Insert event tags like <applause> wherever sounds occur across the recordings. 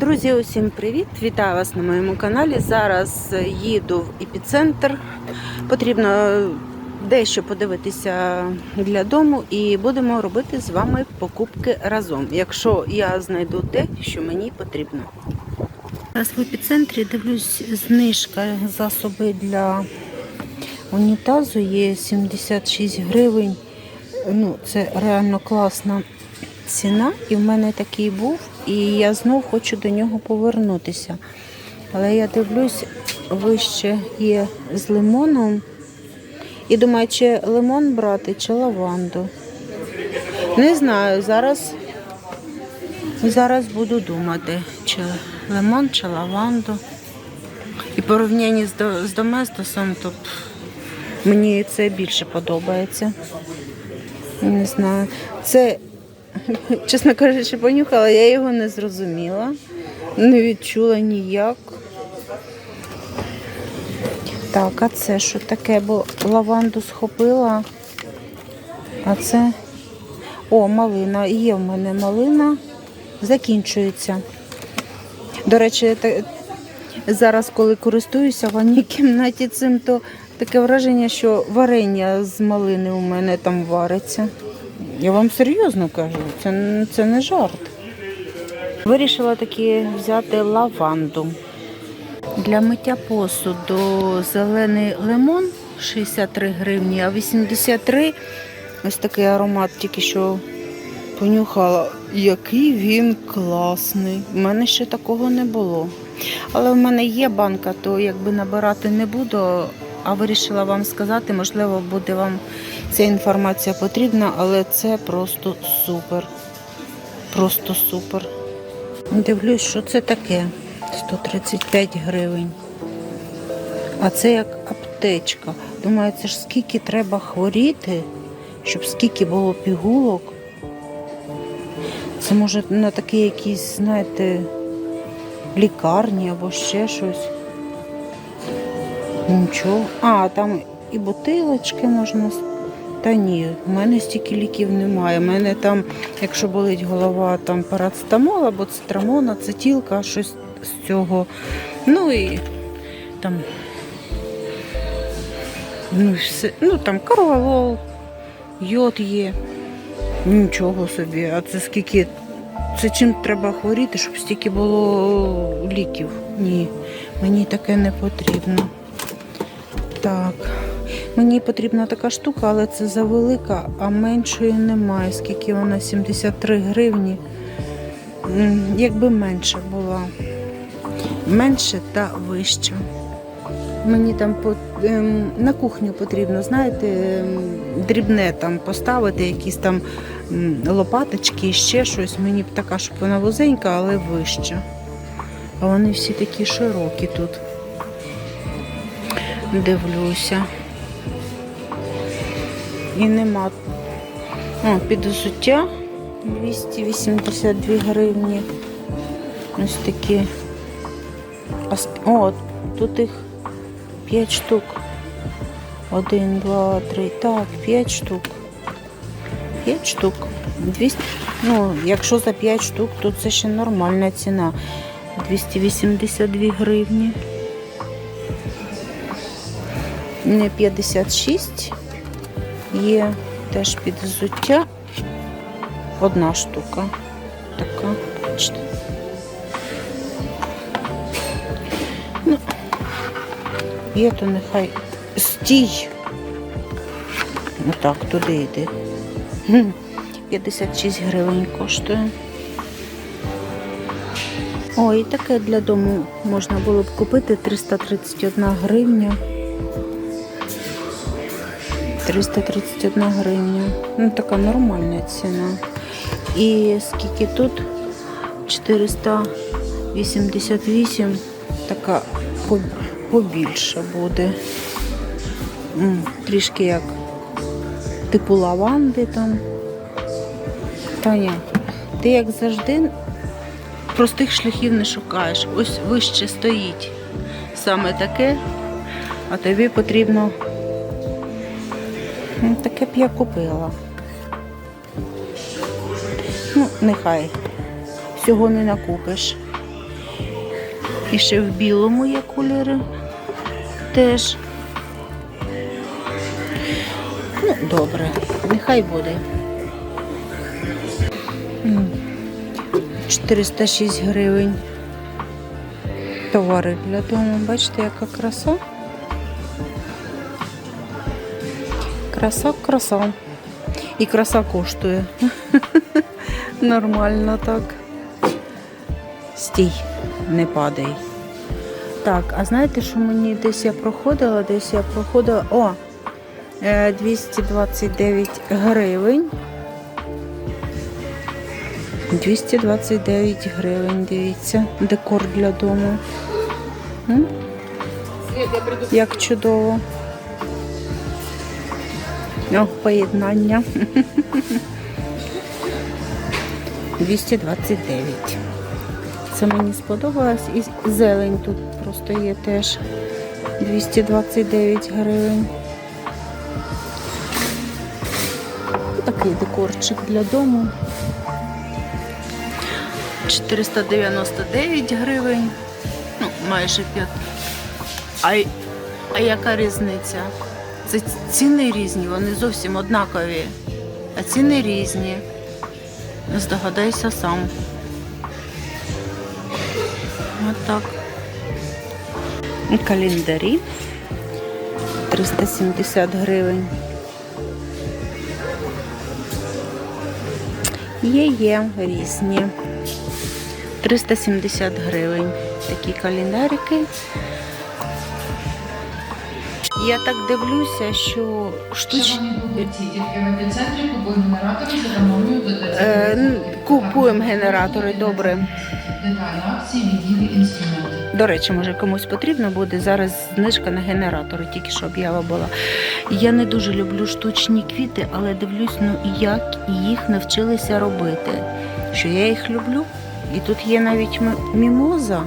Друзі, усім привіт! Вітаю вас на моєму каналі. Зараз їду в епіцентр. Потрібно дещо подивитися для дому і будемо робити з вами покупки разом, якщо я знайду те, що мені потрібно. Зараз в епіцентрі дивлюсь, знижка засоби для унітазу є 76 гривень. Ну, це реально класна ціна, і в мене такий був, і я знов хочу до нього повернутися. Але я дивлюсь, вище є з лимоном. І думаю, чи лимон брати, чи лаванду. Не знаю, зараз, зараз буду думати, чи лимон, чи лаванду. І порівнянні з, до, з доместосом, то мені це більше подобається. Не знаю. Це Чесно кажучи, понюхала, я його не зрозуміла, не відчула ніяк. Так, а це що таке? Бо лаванду схопила. А це. О, малина. Є в мене малина. Закінчується. До речі, зараз, коли користуюся в ванній кімнаті цим, то таке враження, що варення з малини у мене там вариться. Я вам серйозно кажу, це, це не жарт. Вирішила таки взяти лаванду. Для миття посуду зелений лимон 63 гривні, а 83 ось такий аромат тільки що понюхала. Який він класний. У мене ще такого не було. Але в мене є банка, то якби набирати не буду, а вирішила вам сказати, можливо, буде вам ця інформація потрібна, але це просто супер. Просто супер. Дивлюсь, що це таке. 135 гривень. А це як аптечка. Думаю, це ж скільки треба хворіти, щоб скільки було пігулок. Це може на такі якісь, знаєте, лікарні або ще щось. Нічого. А, там і бутилочки можна. Та ні, в мене стільки ліків немає. У мене там, якщо болить голова, там парацетамол або цитрамон, ацетілка, щось з цього. Ну і там. Ну, все. ну там корвалол, йод є. Нічого собі. А це скільки. Це чим треба хворіти, щоб стільки було ліків? Ні, мені таке не потрібно. Так. Мені потрібна така штука, але це завелика, а меншої немає. Скільки вона? 73 гривні. Якби менша була. Менше та вища. Мені там по, ем, на кухню потрібно, знаєте, ем, дрібне там поставити, якісь там лопаточки, ще щось. Мені б така, щоб вона вузенька, але вища. А вони всі такі широкі тут. Дивлюся. І нема. О, Підзуття 282 гривні. Ось такі. О, тут їх 5 штук. Один, два, три. Так, 5 штук. 5 штук. 200. Ну, якщо за 5 штук, то це ще нормальна ціна. 282 гривні. Не 56. Є теж під взуття. Одна штука. Така. Бачите. Ну, є, то нехай стій. Отак, туди йди. 56 гривень коштує. О, і таке для дому можна було б купити 331 гривня. 331 гривня. Ну, така нормальна ціна. І скільки тут? 488. Така по- побільше буде. Трішки як типу лаванди там. Таня, ти як завжди простих шляхів не шукаєш. Ось вище стоїть саме таке, а тобі потрібно Таке б я купила. Ну, нехай. Всього не накупиш. І ще в білому є кольори теж. Ну, добре, нехай буде. М. 406 гривень. Товари для дому. Бачите, яка краса? Краса, краса. І краса коштує. <laughs> Нормально так. Стій, не падай. Так, а знаєте, що мені десь я проходила, десь я проходила. О! е, 229 гривень. 229 гривень, дивіться, декор для дому. Як чудово. О, поєднання. <laughs> 229. Це мені сподобалось. І зелень тут просто є теж 229 гривень. Такий декорчик для дому. 499 гривень. Ну, майже 5. А, а яка різниця? Це ціни різні, вони зовсім однакові. А ціни різні. Здогадайся сам. Отак. Календарі. 370 гривень. Є є різні. 370 гривень. Такі календарики. Я так дивлюся, що штучні. Купуємо генератори Е, купуємо генератори, добре. До речі, може комусь потрібно буде зараз знижка на генератори, тільки що об'ява була. Я не дуже люблю штучні квіти, але дивлюсь, ну як їх навчилися робити. Що я їх люблю. І тут є навіть мімоза,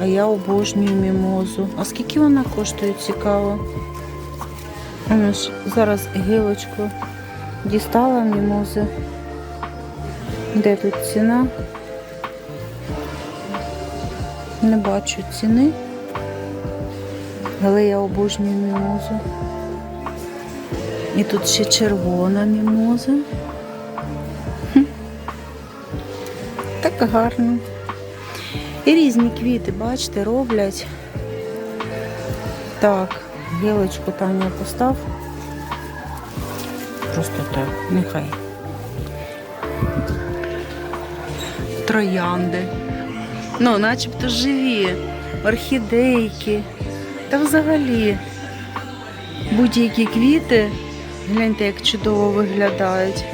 а я обожнюю мімозу. А скільки вона коштує, цікаво? Ж зараз гілочку дістала мімози. Де тут ціна? Не бачу ціни, але я обожнюю мімозу. І тут ще червона мімоза. Так гарно. І різні квіти, бачите, роблять. Так, гілочку Таня постав. Просто так, нехай. Троянди. Ну, начебто живі, орхідейки. Та взагалі будь-які квіти. Гляньте, як чудово виглядають.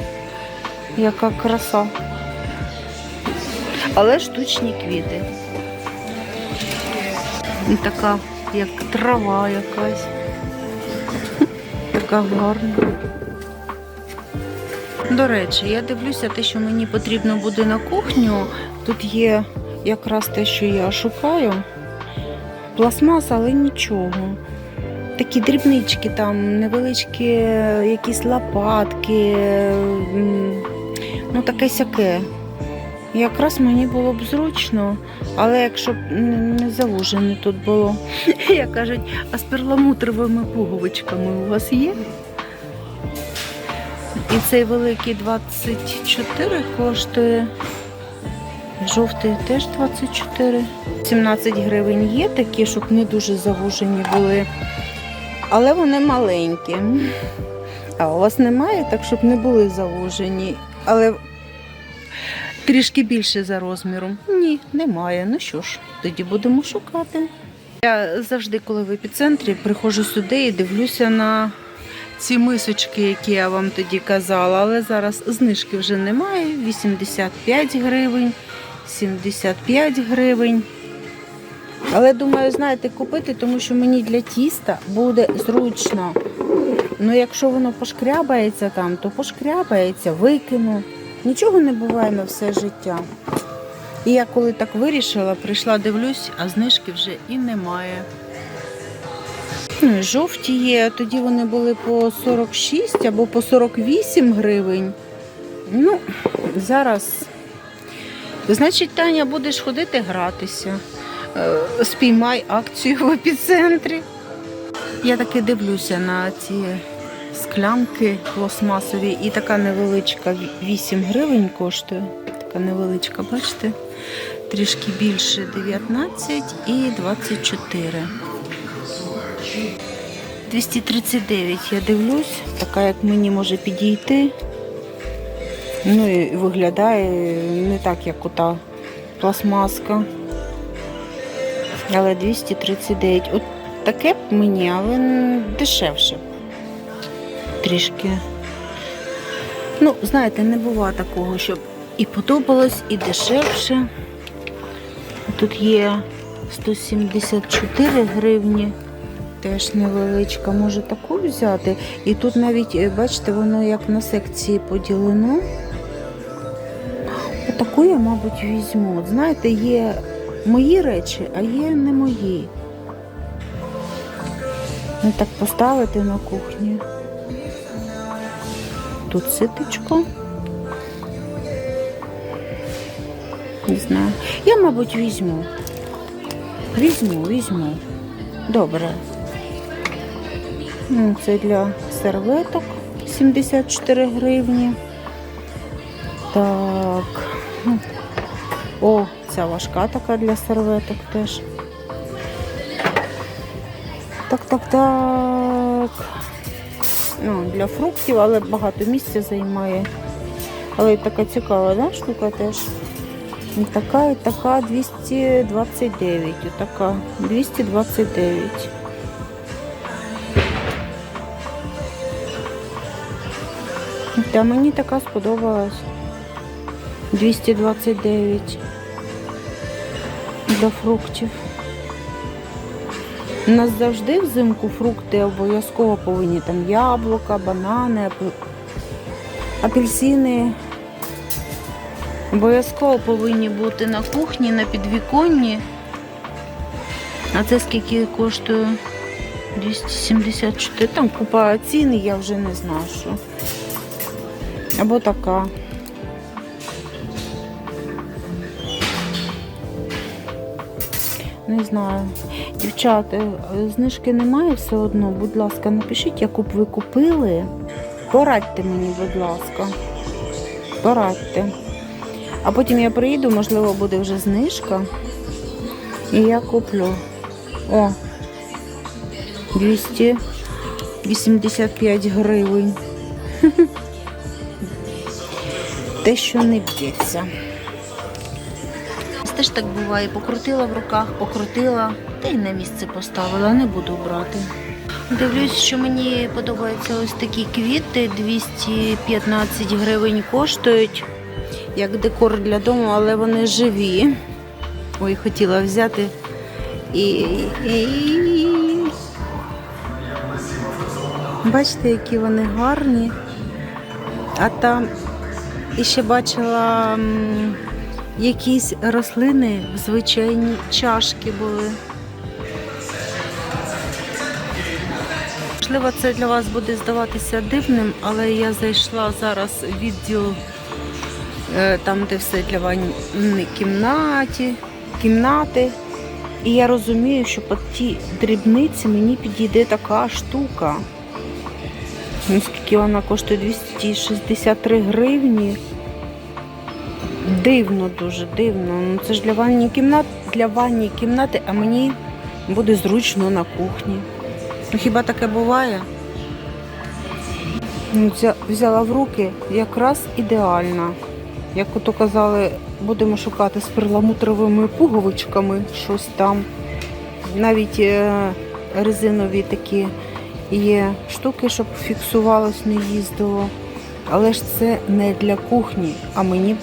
Яка краса. Але штучні квіти. І Така, як трава якась. Така гарна. До речі, я дивлюся те, що мені потрібно буде на кухню. Тут є якраз те, що я шукаю. Пластмас, але нічого. Такі дрібнички там, невеличкі якісь лопатки, ну таке сяке. Якраз мені було б зручно, але якщо б не завужене тут було. <laughs> Як кажуть, а з перламутровими пуговичками у вас є? І цей великий 24 коштує. Жовтий теж 24. 17 гривень є такі, щоб не дуже завужені були. Але вони маленькі. А у вас немає, так щоб не були завужені. Але трішки більше за розміром. Ні, немає. Ну що ж, тоді будемо шукати. Я завжди, коли в епіцентрі, приходжу сюди і дивлюся на ці мисочки, які я вам тоді казала, але зараз знижки вже немає. 85 гривень, 75 гривень. Але думаю, знаєте, купити, тому що мені для тіста буде зручно. Ну, якщо воно пошкрябається там, то пошкрябається, викину. Нічого не буває на все життя. І я коли так вирішила, прийшла, дивлюсь, а знижки вже і немає. Ну, жовті є, тоді вони були по 46 або по 48 гривень. Ну, зараз, значить, Таня, будеш ходити гратися. е, спіймай акцію в епіцентрі. Я таки дивлюся на ці склянки пластмасові і така невеличка 8 гривень коштує. Така невеличка, бачите? Трішки більше 19 і 24. 239 я дивлюсь, така як мені може підійти. Ну і виглядає не так, як ота пластмаска. Але 239. От таке б мені, але дешевше. Трішки. Ну, знаєте, не буває такого, щоб і подобалось, і дешевше. Тут є 174 гривні. Теж невеличка, може таку взяти. І тут навіть, е, бачите, воно як на секції поділено. Таку я, мабуть, візьму. От Знаєте, є мої речі, а є не мої. Ну так поставити на кухні. Тут ситочко. Не знаю. Я, мабуть, візьму. Візьму, візьму. Добре. Ну, Це для серветок 74 гривні. Так. О, ця важка така для серветок теж. Так, так, так. Ну, для фруктів, але багато місця займає. Але така цікава, да, штука теж. І така, і така 229. І така 229. Та мені така сподобалась. 229 для фруктів. У нас завжди взимку фрукти обов'язково повинні там яблука, банани, апельсини. Обов'язково повинні бути на кухні, на підвіконні. А це скільки коштує? 274. Там купа цін, і я вже не знаю, що. Або така. Не знаю. Дівчата, знижки немає все одно. Будь ласка, напишіть, яку б ви купили. Порадьте мені, будь ласка. Порадьте. А потім я приїду, можливо, буде вже знижка. І я куплю. О, 285 гривень. <laughs> Те, що не б'ється. Теж так буває. Покрутила в руках, покрутила, та й на місце поставила, не буду брати. Дивлюсь, що мені подобаються ось такі квіти, 215 гривень коштують, як декор для дому, але вони живі. Ой, хотіла взяти і. і... Бачите, які вони гарні. А там і ще бачила якісь рослини в звичайні чашки були. Можливо, це для вас буде здаватися дивним, але я зайшла зараз в відділ е, там, де все для ванни кімнаті, кімнати. І я розумію, що по тій дрібниці мені підійде така штука. Ну, скільки вона коштує 263 гривні. Дивно, дуже дивно. Ну, це ж для ванні кімнат, для ванні кімнати, а мені буде зручно на кухні. Ну хіба таке буває? Ну, взя- Взяла в руки якраз ідеально. Як ото казали, будемо шукати з перламутровими пуговичками щось там. Навіть е, резинові такі є штуки, щоб фіксувалось, не їздило. Але ж це не для кухні, а мені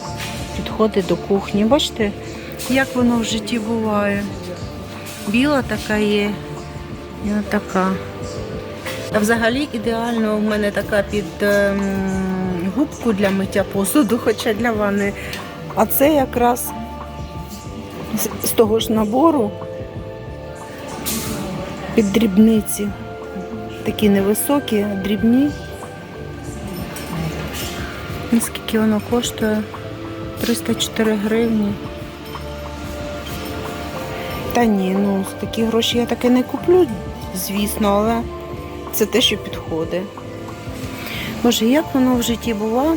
підходить до кухні. Бачите, як воно в житті буває. Біла така є і така. А взагалі ідеально в мене така під ем, губку для миття посуду, хоча для ванни. А це якраз з, того ж набору під дрібниці. Такі невисокі, дрібні. І скільки воно коштує? 304 гривні. Та ні, ну такі гроші я таке не куплю, звісно, але це те, що підходить. Може, як воно в житті бува?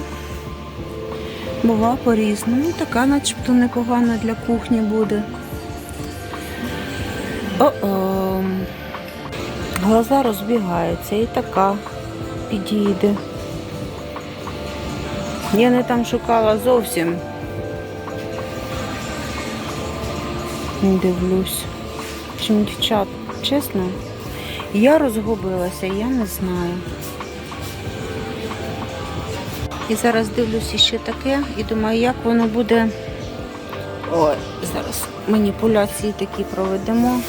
Бува по-різному. Ну, така начебто непогана для кухні буде. О-о. Глаза розбігаються і така підійде. Я не там шукала зовсім. Не дивлюсь. Чим дівчат, чесно, я розгубилася, я не знаю. І зараз дивлюся ще таке і думаю, як воно буде. Ой, зараз маніпуляції такі проведемо.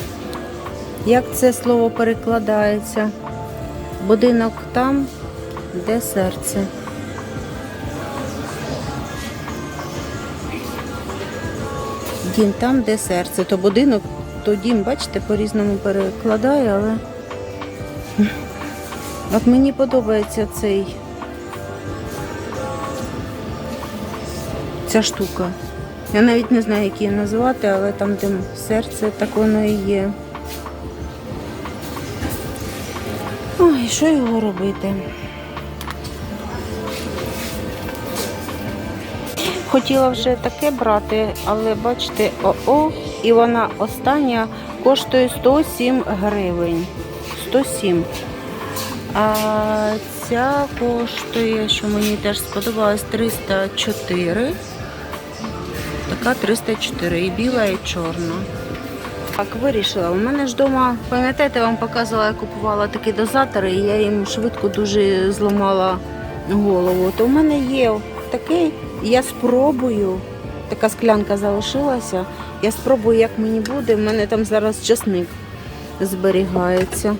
Як це слово перекладається? Будинок там, де серце. Дім там, де серце. То будинок, то дім, бачите, по-різному перекладає, але от мені подобається цей ця штука. Я навіть не знаю, як її назвати, але там, де серце, так воно і є. Ой, що його робити? Хотіла вже таке брати, але бачите, о-о, і вона остання коштує 107 гривень. 107. А ця коштує, що мені теж сподобалось, 304. Така 304. І біла, і чорна. Так, вирішила. У мене ж вдома, пам'ятаєте, вам показувала, я купувала такі дозатори, і я їм швидко дуже зламала голову. То в мене є такий, я спробую. Така склянка залишилася. Я спробую, як мені буде. У мене там зараз часник зберігається.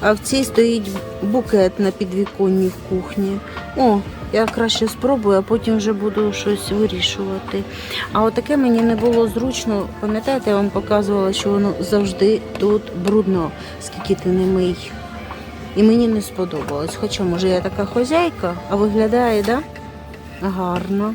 А в цій стоїть букет на підвіконні в кухні. О, я краще спробую, а потім вже буду щось вирішувати. А отаке мені не було зручно. Пам'ятаєте, я вам показувала, що воно завжди тут брудно, скільки ти не мий. І мені не сподобалось. Хоча, може, я така хозяйка, а виглядає, да? Гарно.